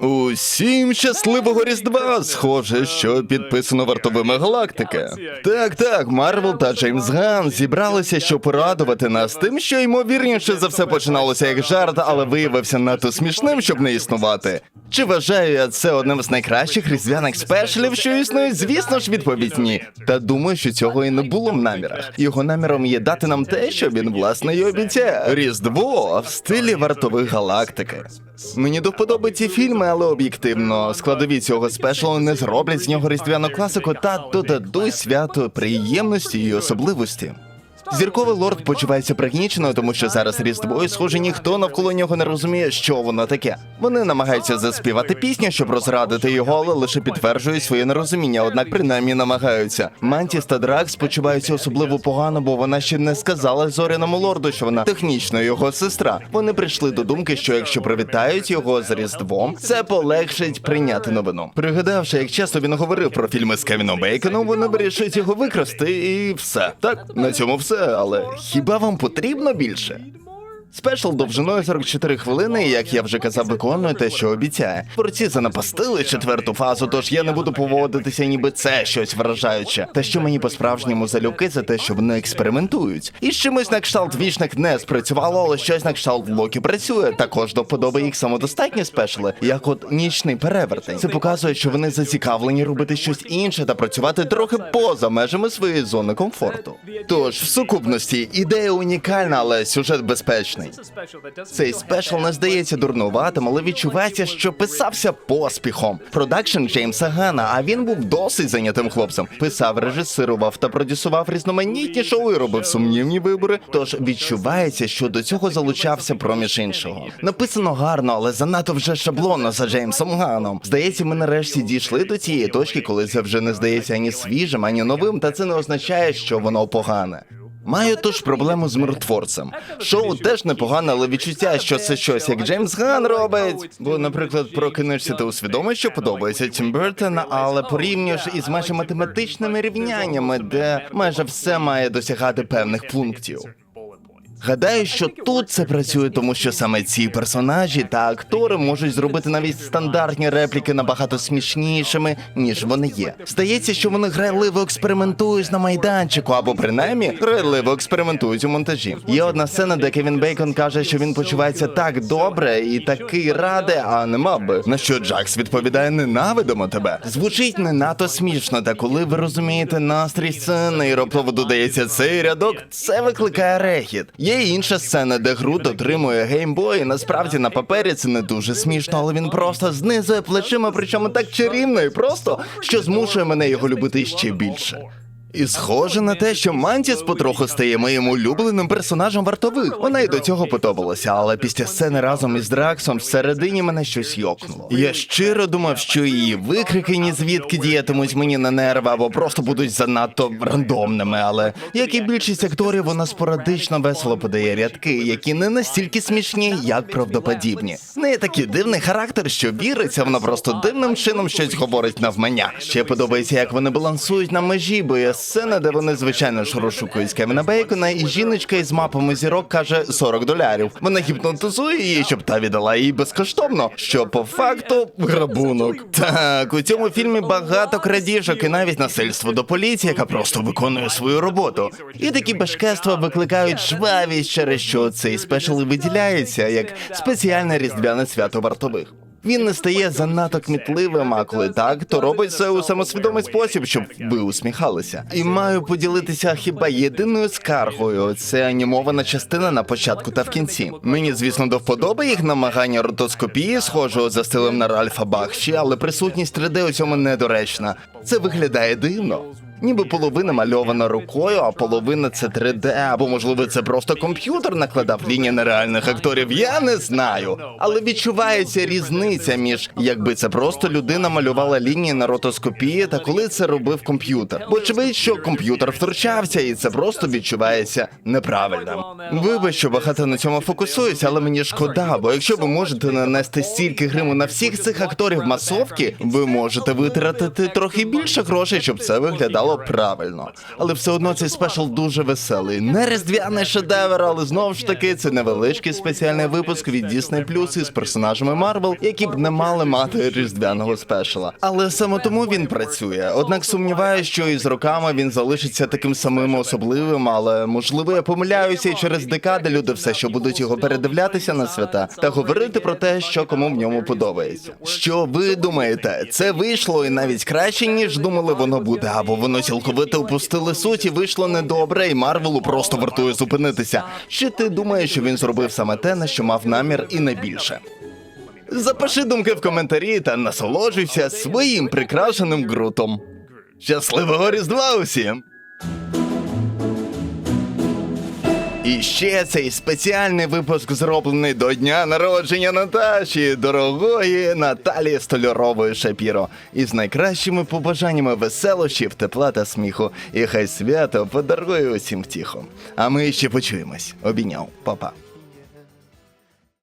Всім щасливого Різдва! Схоже, що підписано вартовими галактики. Так, так, Марвел та Джеймс Ган зібралися, щоб порадувати нас тим, що ймовірніше за все починалося як жарт, але виявився надто смішним, щоб не існувати. Чи вважаю я це одним з найкращих різдвяних спешалів, що існують? Звісно ж, відповідь ні. Та думаю, що цього і не було в намірах. Його наміром є дати нам те, що він власне й обіцяє. Різдво в стилі вартових галактики. Мені до вподоби ці фільми, але об'єктивно, складові цього спешалу не зроблять з нього різдвяну класику та додадуть свято приємності і особливості. Зірковий лорд почувається пригнічено, тому що зараз різдво, і схоже, ніхто навколо нього не розуміє, що воно таке. Вони намагаються заспівати пісню, щоб розрадити його, але лише підтверджують своє нерозуміння, однак принаймні намагаються. Мантіс та Дракс почуваються особливо погано, бо вона ще не сказала зоряному лорду, що вона технічно його сестра. Вони прийшли до думки, що якщо привітають його з різдвом, це полегшить прийняти новину. Пригадавши, як часто він говорив про фільми з Кевіном Бейконом, вони вирішують його викрасти, і все. Так, на цьому все. Але хіба вам потрібно більше? Спешл довжиною 44 хвилини, як я вже казав, виконує те, що обіцяє. Творці занапастили четверту фазу, тож я не буду поводитися, ніби це щось вражаюче. Та що мені по-справжньому залюбки за те, що вони експериментують. І з чимось на кшталт вічник не спрацювало, але щось на кшталт Локі працює. Також до вподоби їх самодостатні спешли, як от нічний перевертень. Це показує, що вони зацікавлені робити щось інше та працювати трохи поза межами своєї зони комфорту. Тож, в сукупності, ідея унікальна, але сюжет безпечний. Цей спешл не здається дурнуватим, але відчувається, що писався поспіхом. Продакшн Джеймса Гана, а він був досить зайнятим хлопцем. Писав, режисирував та продюсував різноманітні шоу і робив сумнівні вибори. Тож відчувається, що до цього залучався проміж іншого. Написано гарно, але занадто вже шаблонно за Джеймсом Ганом. Здається, ми нарешті дійшли до цієї точки, коли це вже не здається ані свіжим, ані новим, та це не означає, що воно погане. Маю тож проблему з миротворцем. Шоу теж непогане, але відчуття, що це щось як Джеймс Ган робить. Бо, наприклад, прокинешся та усвідомиш, що подобається Тім Бертона, але порівнюєш із майже математичними рівняннями, де майже все має досягати певних пунктів. Гадаю, що тут це працює, тому що саме ці персонажі та актори можуть зробити навіть стандартні репліки набагато смішнішими, ніж вони є. Здається, що вони грайливо експериментують на майданчику, або принаймні грайливо експериментують у монтажі. Є одна сцена, де Кевін Бейкон каже, що він почувається так добре і такий радий, а не мав би. На що Джакс відповідає: ненавидимо тебе. Звучить не надто смішно, та коли ви розумієте настрій сцени і раптово додається цей рядок, це викликає рехіт. Є і інша сцена, де Грут отримує геймбой. Насправді на папері це не дуже смішно, але він просто знизує плечима, причому так чарівно і просто, що змушує мене його любити ще більше. І схоже на те, що Мантіс потроху стає моїм улюбленим персонажем вартових. Вона й до цього подобалася, але після сцени разом із Драксом всередині мене щось йокнуло. Я щиро думав, що її викрики ні звідки діятимуть мені на нерви або просто будуть занадто рандомними. Але як і більшість акторів, вона спорадично весело подає рядки, які не настільки смішні, як правдоподібні. В неї такий дивний характер, що віриться, вона просто дивним чином щось говорить навмання. Ще подобається, як вони балансують на межі, бо є сцена, де вони звичайно ж розшукують Кевіна Бейкона, і жіночка із мапами зірок каже 40 долярів. Вона гіпнотизує її, щоб та віддала їй безкоштовно. Що по факту грабунок. Так, у цьому фільмі багато крадіжок і навіть насильство до поліції, яка просто виконує свою роботу. І такі бешкетства викликають жвавість, через що цей спешл виділяється як спеціальне різдвяне свято вартових. Він не стає занадто кмітливим, а коли так, то робить це у самосвідомий спосіб, щоб ви усміхалися. І маю поділитися хіба єдиною скаргою. Це анімована частина на початку та в кінці. Мені, звісно, до вподоби їх намагання ротоскопії, схожого за стилем на Ральфа Бахші, але присутність 3D у цьому недоречна. Це виглядає дивно. Ніби половина мальована рукою, а половина це 3D, або можливо це просто комп'ютер накладав лінії нереальних акторів. Я не знаю. Але відчувається різниця між якби це просто людина малювала лінії на ротоскопії, та коли це робив комп'ютер. Бо очевидь, що комп'ютер втручався, і це просто відчувається неправильним. Вибач, що багато на цьому фокусуюся, але мені шкода, бо якщо ви можете нанести стільки гриму на всіх цих акторів масовки, ви можете витратити трохи більше грошей, щоб це виглядало було правильно. Але все одно цей спешл дуже веселий. Не різдвяний шедевр, але знову ж таки це невеличкий спеціальний випуск від Disney Plus із персонажами Марвел, які б не мали мати різдвяного спешла. Але саме тому він працює. Однак сумніваюся, що із роками він залишиться таким самим особливим, але можливо я помиляюся, і через декади люди все ще будуть його передивлятися на свята та говорити про те, що кому в ньому подобається. Що ви думаєте? Це вийшло і навіть краще, ніж думали воно буде, або воно цілковито опустили суть і вийшло недобре, і Марвелу просто вартує зупинитися. Чи ти думаєш, що він зробив саме те, на що мав намір, і не більше? Запиши думки в коментарі та насолоджуйся своїм прикрашеним ґрутом. Щасливого Різдва усім! І ще цей спеціальний випуск зроблений до дня народження Наташі, дорогої Наталії Столярової Шапіро, із найкращими побажаннями веселощів, тепла та сміху. І хай свято подарує усім втіху. А ми ще почуємось. Обійняв, Па-па.